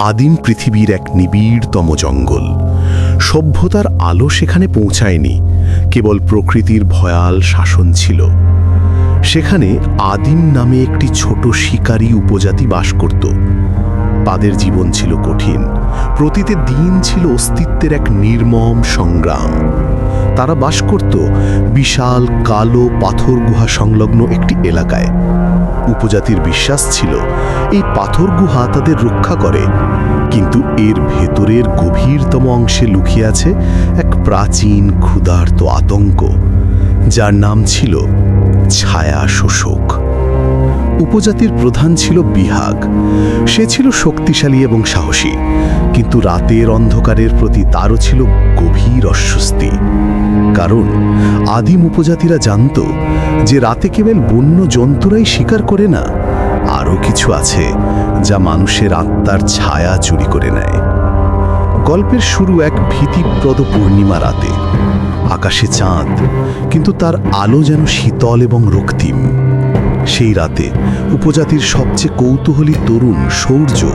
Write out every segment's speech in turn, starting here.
আদিম পৃথিবীর এক নিবিড়তম জঙ্গল। সভ্যতার আলো সেখানে পৌঁছায়নি, কেবল প্রকৃতির ভয়াল শাসন ছিল। সেখানে আদিম নামে একটি ছোট শিকারী উপজাতি বাস করত। তাদের জীবন ছিল কঠিন প্রতিতে দিন ছিল অস্তিত্বের এক নির্মম সংগ্রাম। তারা বাস করত বিশাল কালো পাথর গুহা সংলগ্ন একটি এলাকায়। উপজাতির বিশ্বাস ছিল, এই পাথর গুহা তাদের রক্ষা করে। কিন্তু এর ভেতরের গভীরতম অংশে লুকিয়ে আছে এক প্রাচীন ক্ষুধার্ত আতঙ্ক, যার নাম ছিল ছায়া শোষক। উপজাতির প্রধান ছিল বিহাগ। সে ছিল শক্তিশালী এবং সাহসী। কিন্তু রাতের অন্ধকারের প্রতি তারও ছিল গভীর অস্বস্তি। কারণ আদিম উপজাতিরা জানত যে রাতে কেবল বন্য জন্তুরাই শিকার করে না, আরও কিছু আছে যা মানুষের আত্মার ছায়া চুরি করে নেয়। গল্পের শুরু এক ভীতিপ্রদ পূর্ণিমা রাতে। আকাশে চাঁদ, কিন্তু তার আলো যেন শীতল এবং রক্তিম। সেই রাতে উপজাতির সবচেয়ে কৌতূহলী তরুণ সৌর্য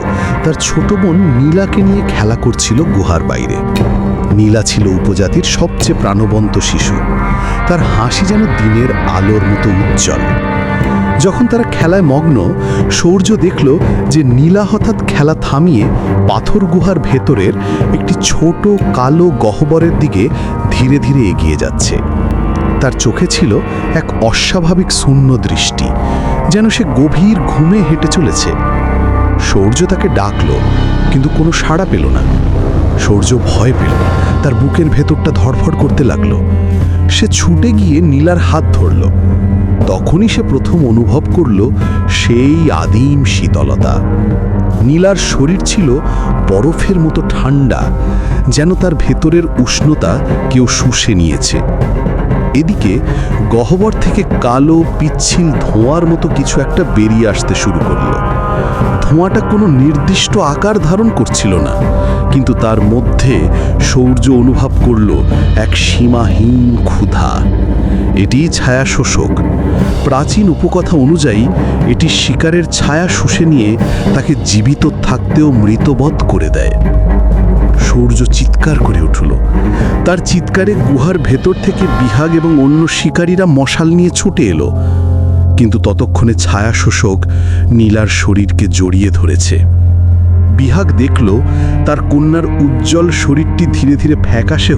তার ছোট বোন নীলাকে নিয়ে খেলা করছিল গুহার বাইরে। নীলা ছিল উপজাতির সবচেয়ে প্রাণবন্ত শিশু। তার হাসি যেন দিনের আলোর মতো উজ্জ্বল। যখন তারা খেলায় মগ্ন, সৌর্য দেখল যে নীলা হঠাৎ খেলা থামিয়ে পাথর গুহার ভেতরের একটি ছোট কালো গহ্বরের দিকে ধীরে ধীরে এগিয়ে যাচ্ছে। তার চোখে ছিল এক অস্বাভাবিক শূন্য দৃষ্টি, যেন সে গভীর ঘুমে হেঁটে চলেছে। সৌর্য তাকে ডাকল, কিন্তু কোনো সাড়া পেল না। সৌর্য ভয় পেল, তার বুকের ভেতরটা ধড়ফড় করতে লাগল। সে ছুটে গিয়ে নীলার হাত ধরল। তখনই সে প্রথম অনুভব করল সেই আদিম শীতলতা। নীলার শরীর ছিল বরফের মতো ঠান্ডা, যেন তার ভেতরের উষ্ণতা কেউ শুষে নিয়েছে। এদিকে গহ্বর থেকে কালো, পিচ্ছিল ধোঁয়ার মতো কিছু একটা বেরিয়ে আসতে শুরু করল। ধোঁয়াটা কোনো নির্দিষ্ট আকার ধারণ করছিল না, কিন্তু তার মধ্যে সৌর্য অনুভব করল এক সীমাহীন ক্ষুধা। এটি ছায়া শোষক প্রাচীন উপকথা অনুযায়ী, এটি শিকারের ছায়া শুষে নিয়ে তাকে জীবিত থাকতেও মৃতবধ করে দেয়। সূর্য চিৎকার করে উঠল। তার চিৎকারে গুহার ভেতর থেকে বিহাগ এবং অন্য শিকারীরা মশাল নিয়ে ছুটে এলো। কিন্তু ততক্ষণে ছায়া শোষক নীলার শরীরকে জড়িয়ে ধরেছে। বিহাগ দেখল তার কন্যার উজ্জ্বল শরীরটি ধীরে ধীরে ফ্যাকাশে